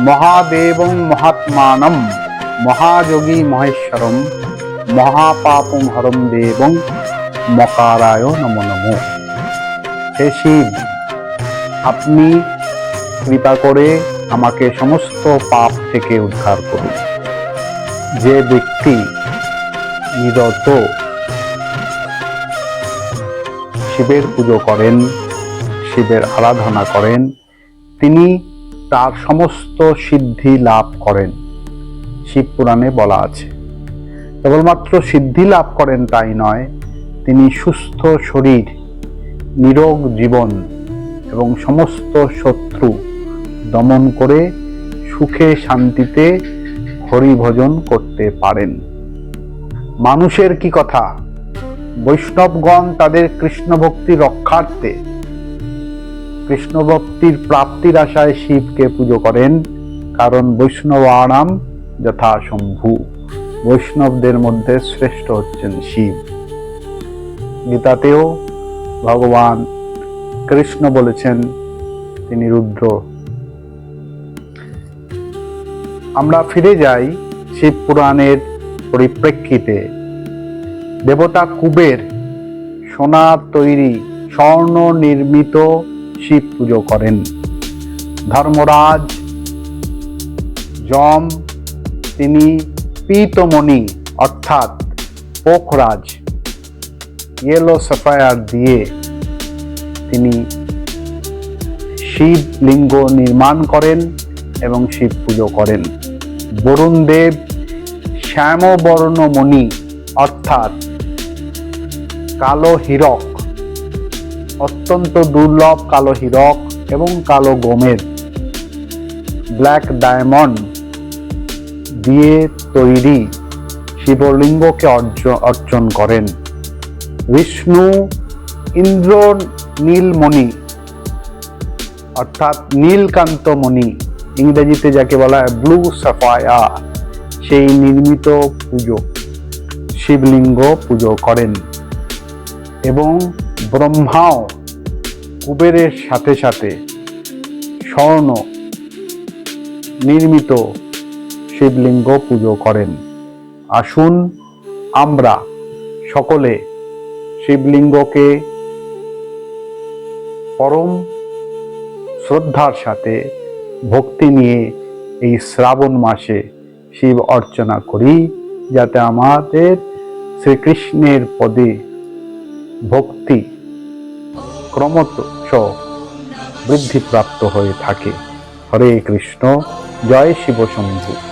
মহাদেবং মহাত্মানম, মহাযোগী মহেশ্বরম মহাপাপম হরম দেবং, মকারায় নমো নমো। হে শিব, আপনি কৃপা করে আমাকে সমস্ত পাপ থেকে উদ্ধার করুন। যে ব্যক্তি নিরত শিবের পুজো করেন, শিবের আরাধনা করেন, তিনি তার সমস্ত সিদ্ধি লাভ করেন। শিব পুরাণে বলা আছে, কেবলমাত্র সিদ্ধি লাভ করেন তাই নয়, তিনি সুস্থ শরীর, নিরোগ জীবন এবং সমস্ত শত্রু দমন করে সুখে শান্তিতে হরিভজন করতে পারেন। মানুষের কি কথা? বৈষ্ণবগণ তাদের কৃষ্ণ ভক্তি রক্ষার্থে কৃষ্ণ ভক্তির প্রাপ্তির আশায় শিবকে পুজো করেন, কারণ বৈষ্ণব আরাম যথা শম্ভু বৈষ্ণবদের মধ্যে শ্রেষ্ঠ হচ্ছেন শিব। গীতাতেও ভগবান কৃষ্ণ বলেছেন, তিনি রুদ্র। আমরা ফিরে যাই শিব পুরাণের পরিপ্রেক্ষিতে। দেবতা কুবের সোনার তৈরি স্বর্ণ নির্মিত শিব পুজো করেন। ধর্মরাজ, যম, তিনি পীতমণি, অর্থাৎ পোখরাজ ইয়েলো সাফায়ার দিয়ে তিনি শিব লিঙ্গ নির্মাণ করেন এবং শিব পুজো করেন। বরুণ দেব শ্যামবর্ণ মণি অর্থাৎ কালো হীরক অত্যন্ত দুর্লভ কালো হীরক এবং কালো গোমের ব্ল্যাক ডায়মন্ড দিয়ে তৈরি শিবলিঙ্গকে অর্জ- অর্জন করেন। বিষ্ণু ইন্দ্র নীলমণি অর্থাৎ নীলকান্ত মণি, ইংরেজিতে যাকে বলা হয় ব্লু সাফায়া, সেই নির্মিত পুজো, শিবলিঙ্গ পুজো করেন। এবং ব্রহ্মাও কুবেরের সাথে সাথে স্বর্ণ নির্মিত শিবলিঙ্গ পুজো করেন। আসুন আমরা সকলে শিবলিঙ্গকে পরম শ্রদ্ধার সাথে ভক্তি নিয়ে এই শ্রাবণ মাসে শিব অর্চনা করি, যাতে আমাদের শ্রীকৃষ্ণের পদে ভক্তি ক্রমশ বৃদ্ধিপ্রাপ্ত হয়ে থাকে। হরে কৃষ্ণ জয় শিব শম্ভু।